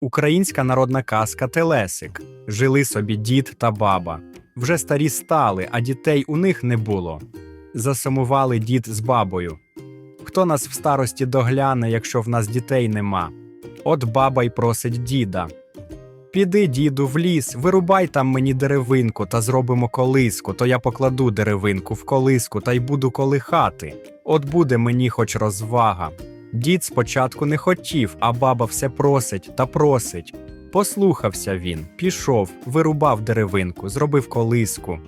Українська народна казка Телесик. Жили собі дід та баба. Вже старі стали, а дітей у них не було. Засумували дід з бабою. Хто нас в старості догляне, якщо в нас дітей нема? От баба й просить діда. Піди, діду, в ліс, вирубай там мені деревинку та зробимо колиску, то я покладу деревинку в колиску та й буду колихати. От буде мені хоч розвага. Дід спочатку не хотів, а баба все просить та просить. Послухався він, пішов, вирубав деревинку, зробив колиску.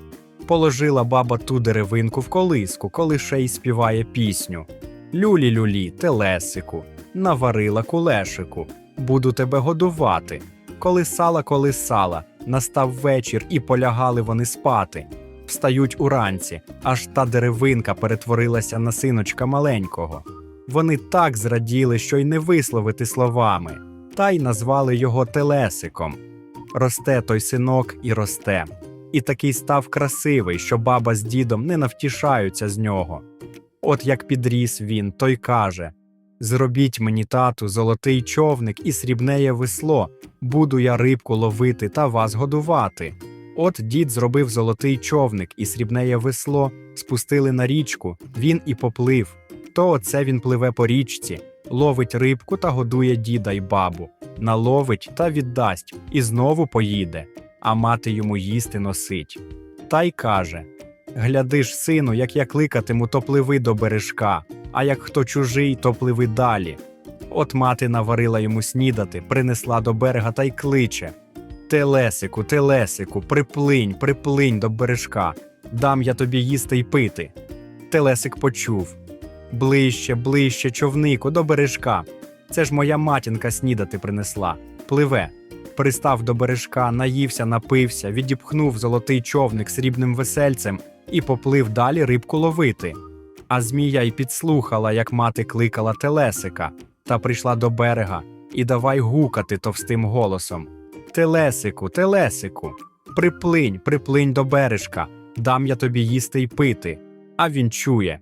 Положила баба ту деревинку в колиску, колише й співає пісню. Люлі-люлі, телесику, наварила кулешику, буду тебе годувати. Колисала, колисала, настав вечір, і полягали вони спати. Встають уранці, аж та деревинка перетворилася на синочка маленького. Вони так зраділи, що й не висловити словами, та й назвали його Телесиком. Росте той синок і росте. І такий став красивий, що баба з дідом не навтішаються з нього. От як підріс він, той каже: Зробіть мені, тату, золотий човник і срібнеє весло, буду я рибку ловити та вас годувати. От дід зробив золотий човник і срібнеє весло, спустили на річку, він і поплив. То оце він пливе по річці, ловить рибку та годує діда й бабу, наловить та віддасть, і знову поїде, а мати йому їсти носить. Та й каже: Гляди ж, сину, як я кликатиму, то пливи до бережка, а як хто чужий, то пливи далі. От мати наварила йому снідати, принесла до берега та й кличе. Телесику, телесику, приплинь, приплинь до бережка, дам я тобі їсти й пити. Телесик почув. Ближче, ближче, човнику, до бережка. Це ж моя матінка снідати принесла. Пливе. Пристав до бережка, наївся, напився, відіпхнув золотий човник срібним весельцем і поплив далі рибку ловити. А змія й підслухала, як мати кликала Телесика, та прийшла до берега і давай гукати товстим голосом. Телесику, телесику, приплинь, приплинь до бережка, дам я тобі їсти й пити. А він чує.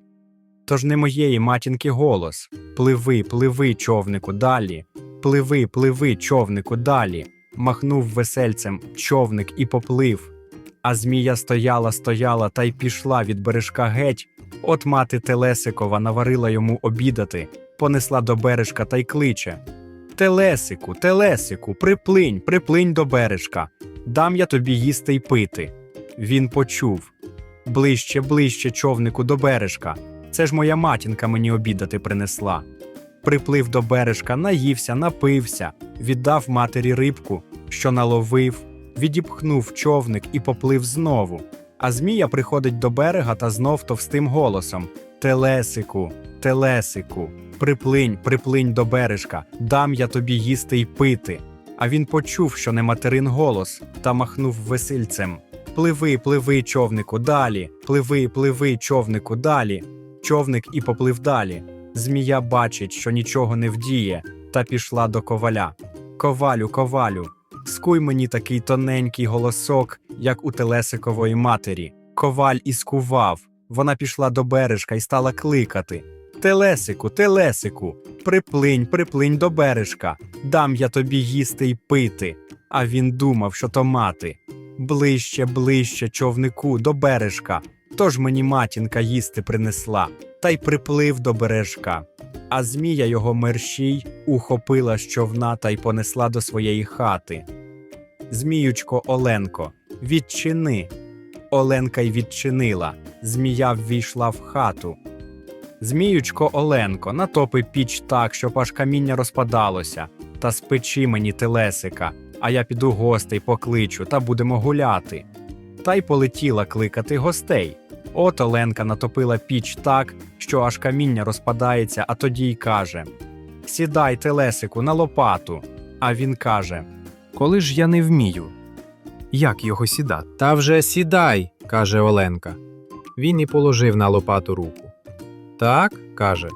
Тож не моєї матінки голос. Пливи, пливи, човнику, далі. Пливи, пливи, човнику, далі. Махнув весельцем човник і поплив. А змія стояла, стояла та й пішла від бережка геть. От мати Телесикова наварила йому обідати, понесла до бережка та й кличе. Телесику, телесику, приплинь, приплинь до бережка, дам я тобі їсти й пити. Він почув. Ближче, ближче, човнику, до бережка. Це ж моя матінка мені обідати принесла. Приплив до бережка, наївся, напився, віддав матері рибку, що наловив, відіпхнув човник і поплив знову. А Змія приходить до берега та знов товстим голосом: Телесику, телесику, приплинь, приплинь до бережка, дам я тобі їсти й пити. А він почув, що не материн голос, та махнув весильцем. Пливи, пливи, човнику, далі, пливи, пливи, човнику, далі. Човник і поплив далі. Змія бачить, що нічого не вдіє, та пішла до коваля. Ковалю, ковалю, скуй мені такий тоненький голосок, як у Телесикової матері. Коваль і скував. Вона пішла до бережка і стала кликати. Телесику, телесику, приплинь, приплинь до бережка, дам я тобі їсти й пити. А він думав, що то мати. Ближче, ближче, човнику, до бережка. Тож мені матінка їсти принесла, та й приплив до бережка. А змія його мерщій ухопила з човна та й понесла до своєї хати. Зміючко Оленко, відчини. Оленка й відчинила. Змія ввійшла в хату. Зміючко Оленко, натопи піч так, щоб аж каміння розпадалося, та спечи мені телесика, а я піду гостей покличу та будемо гуляти. Та й полетіла кликати гостей. От Оленка натопила піч так, що аж каміння розпадається, а тоді й каже: Сідай, телесику, на лопату. А він каже: Коли ж я не вмію? Як його сідати? Та вже сідай, каже Оленка. Він і положив на лопату руку. Так, каже.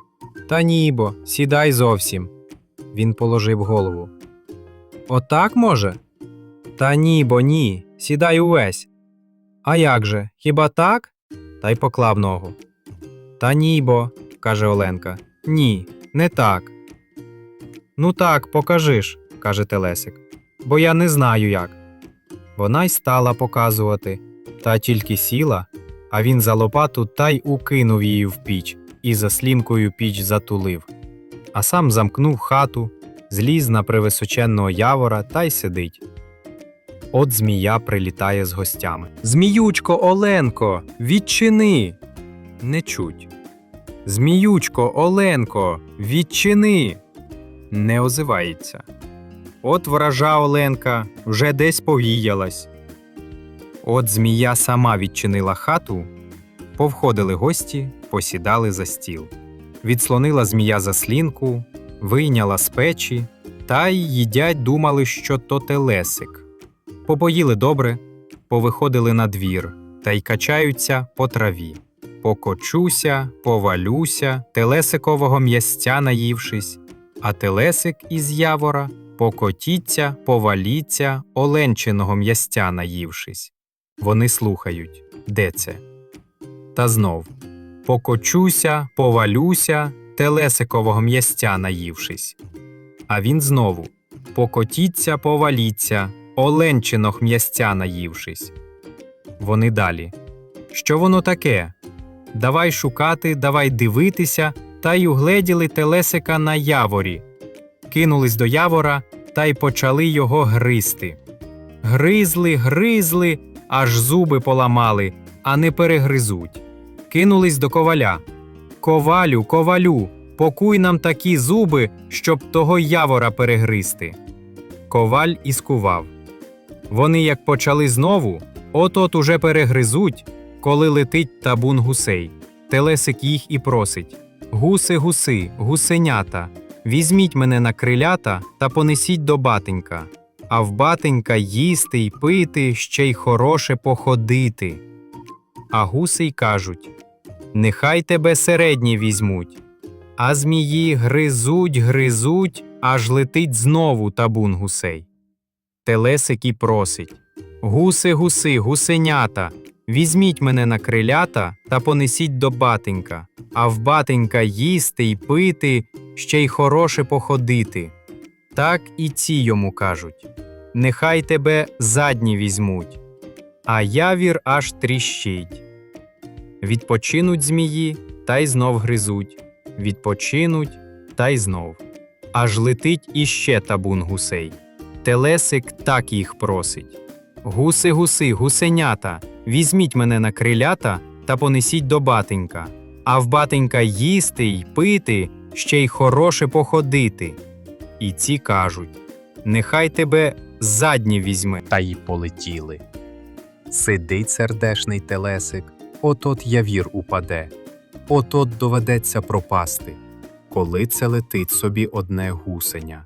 Та ні, бо, сідай зовсім. Він положив голову. Отак може? Та ні, бо ні, сідай увесь. А як же, хіба так? Та й поклав ногу. Та ні, бо, каже Оленка. Ні, не так. Ну так, покажи ж. каже Телесик, бо я не знаю як. Вона й стала показувати, та тільки сіла, а він за лопату та й укинув її в піч і заслінкою піч затулив, а сам замкнув хату, зліз на привисоченного явора та й сидить. От змія прилітає з гостями. Зміючко, Оленко, відчини. Не чуть. Зміючко, Оленко, відчини. Не озивається. От вража Оленка вже десь повіялась. От змія сама відчинила хату, повходили гості, посідали за стіл. Відслонила змія заслінку, вийняла з печі, та й їдять думали, що то телесик. Попоїли добре, повиходили на двір та й качаються по траві. Покочуся, повалюся, телесикового м'ястя наївшись, а телесик із явора покотіться, поваліться, оленчиного м'ястя наївшись. Вони слухають, де це? Та знов покочуся, повалюся, телесикового м'ястя наївшись. А він знову покотіться, поваліться, оленчиного м'ястя наївшись. Вони далі. Що воно таке? Давай шукати, давай дивитися, та й угледіли телесика на яворі. Кинулись до явора та й почали його гризти. Гризли, гризли, аж зуби поламали, а не перегризуть. Кинулись до коваля. Ковалю, ковалю, покуй нам такі зуби, щоб того явора перегризти. Коваль і скував. Вони як почали знову, от-от уже перегризуть, коли летить табун гусей. Телесик їх і просить: Гуси, гуси, гусенята, візьміть мене на крилята та понесіть до батенька, а в батенька їсти й пити, ще й хороше походити. А гуси й кажуть: Нехай тебе середні візьмуть. А змії гризуть, гризуть, аж летить знову табун гусей. Телесик і просить Гуси, гуси, гусенята, візьміть мене на крилята та понесіть до батенька, а в батенька їсти й пити, ще й хороше походити. Так і ці йому кажуть Нехай тебе задні візьмуть, а явір аж тріщить. Відпочинуть змії та й знов гризуть, відпочинуть та й знов. Аж летить іще табун гусей. Телесик так їх просить. Гуси, гуси, гусенята, візьміть мене на крилята та понесіть до батенька, а в батенька їсти й пити, ще й хороше походити. І ці кажуть Нехай тебе задні візьме. Та й полетіли. Сидить сердешний телесик, от-от явір упаде, от-от доведеться пропасти, коли це летить собі одне гусеня.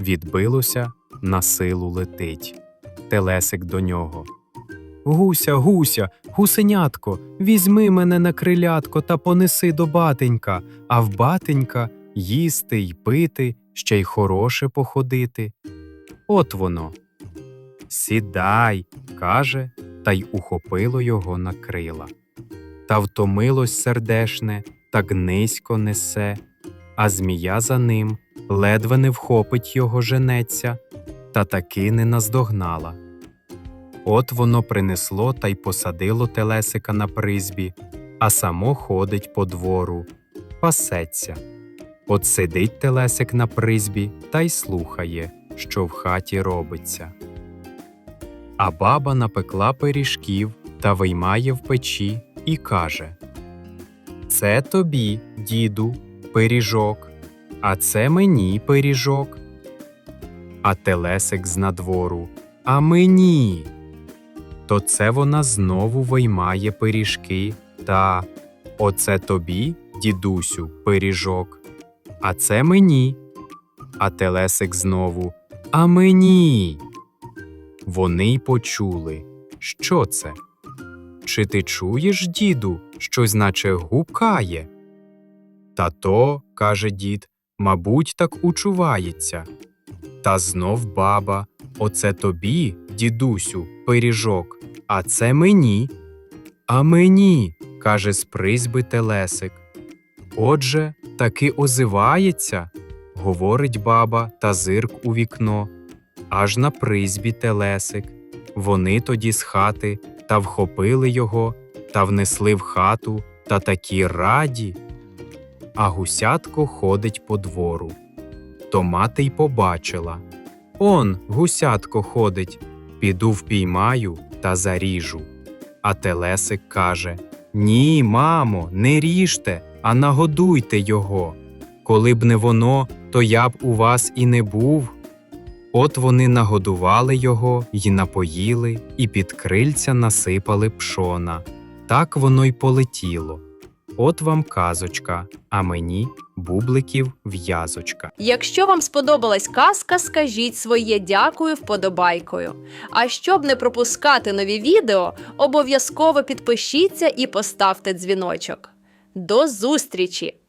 Відбилося, на силу летить. Телесик до нього. Гуся, гуся, гусенятко, візьми мене на крилятко та понеси до батенька, а в батенька їсти й пити, ще й хороше походити. От воно. Сідай, каже, та й ухопило його на крила. Та втомилось сердешне, так низько несе, а змія за ним ледве не вхопить його женеться, та таки не наздогнала. От воно принесло та й посадило телесика на призбі, а само ходить по двору, пасеться. От сидить телесик на призбі та й слухає, що в хаті робиться. А баба напекла пиріжків та виймає в печі і каже: Це тобі, діду, пиріжок, а це мені пиріжок. А телесик з надвору, а мені. То це вона знову виймає пиріжки та Оце тобі, дідусю, пиріжок, а це мені. А телесик знову А мені. Вони й почули. Що це? Чи ти чуєш, діду, щось наче гукає? Та то, каже дід, мабуть, так учувається. Та знов баба, оце тобі, дідусю, пиріжок, а це мені. А мені, каже з призьби телесик. Отже, таки озивається. говорить баба та зирк у вікно, аж на призбі телесик. Вони тоді з хати та вхопили його, та внесли в хату, та такі раді. А гусятко ходить по двору. То мати й побачила. Он, гусятко ходить, піду впіймаю та заріжу. А телесик каже: Ні, мамо, не ріжте, а нагодуйте його. Коли б не воно, то я б у вас і не був. От вони нагодували його й напоїли, і під крильця насипали пшона. Так воно й полетіло. От вам казочка, а мені бубликів в'язочка. Якщо вам сподобалась казка, скажіть своє дякую вподобайкою. А щоб не пропускати нові відео, обов'язково підпишіться і поставте дзвіночок. До зустрічі!